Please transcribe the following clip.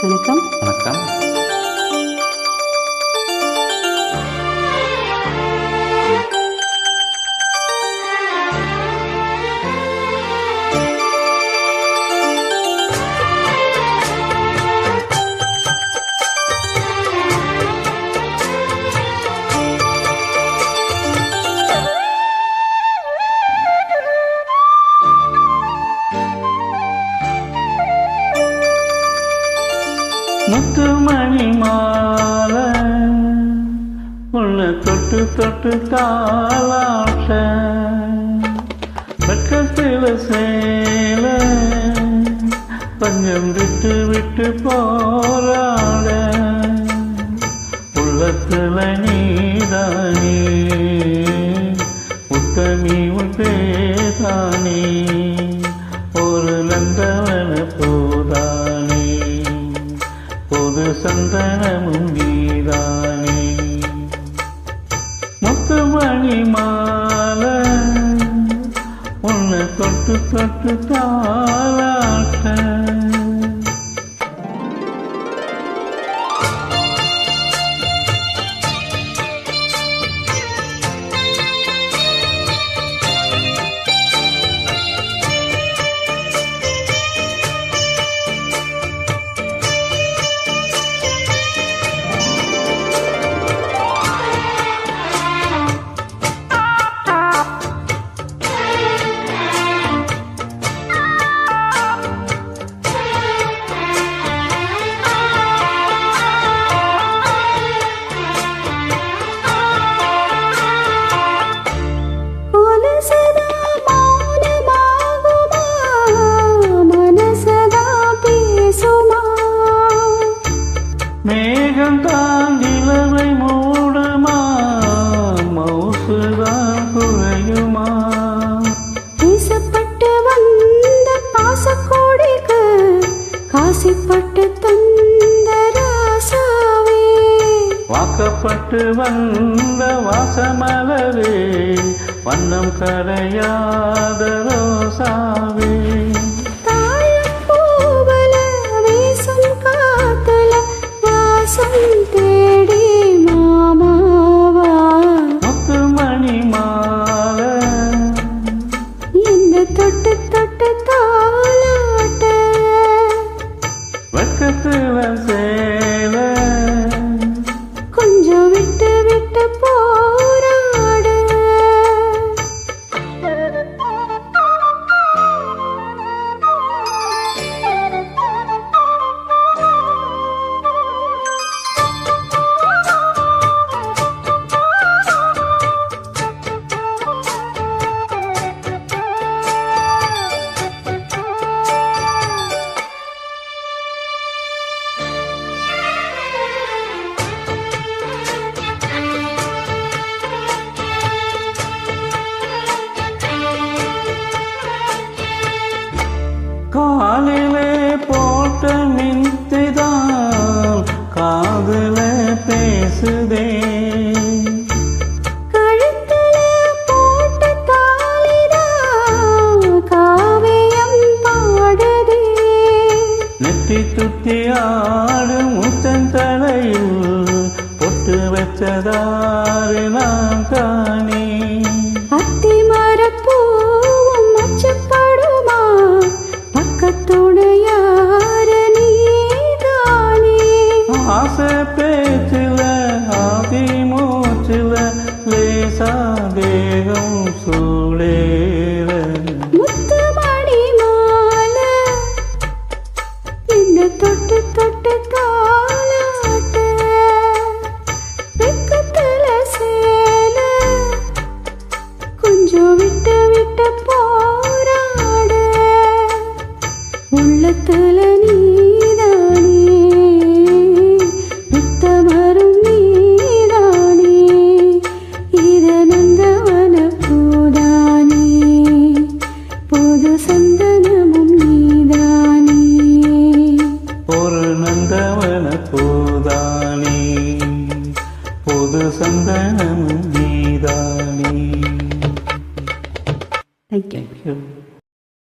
வணக்கம். வணக்கம். முத்துமணி மால உன்னை தொட்டு தொட்டு தாளாட்ட. பக்கத்தில் சேல பஞ்சம் விட்டு விட்டு போராட. உள்ளத்தில் நீதானே உத்தமி உன் பேதானே. சந்தனமும் நீதானே. முத்துமணி மால உன்னை தொட்டு தொட்டு தாளாட்ட. மேகம் தான் நிலவை மூடுமா? மவுசுதான் குறையுமா? பேசப்பட்டு வந்த பாசக்கோடிக்கு காசிப்பட்டு தந்த ராசாவே. வாக்கப்பட்டு வந்த வாசமலரே வண்ணம் கரையாத ரோசாவே போட்ட மின்திதான் காதுல பேசுதே துத்தி ஆடும் முத்தந்தலையில் பொட்டு வச்சதாறு நான் காணே. से पे சந்தனமும் நீதானே தேங்க்யூ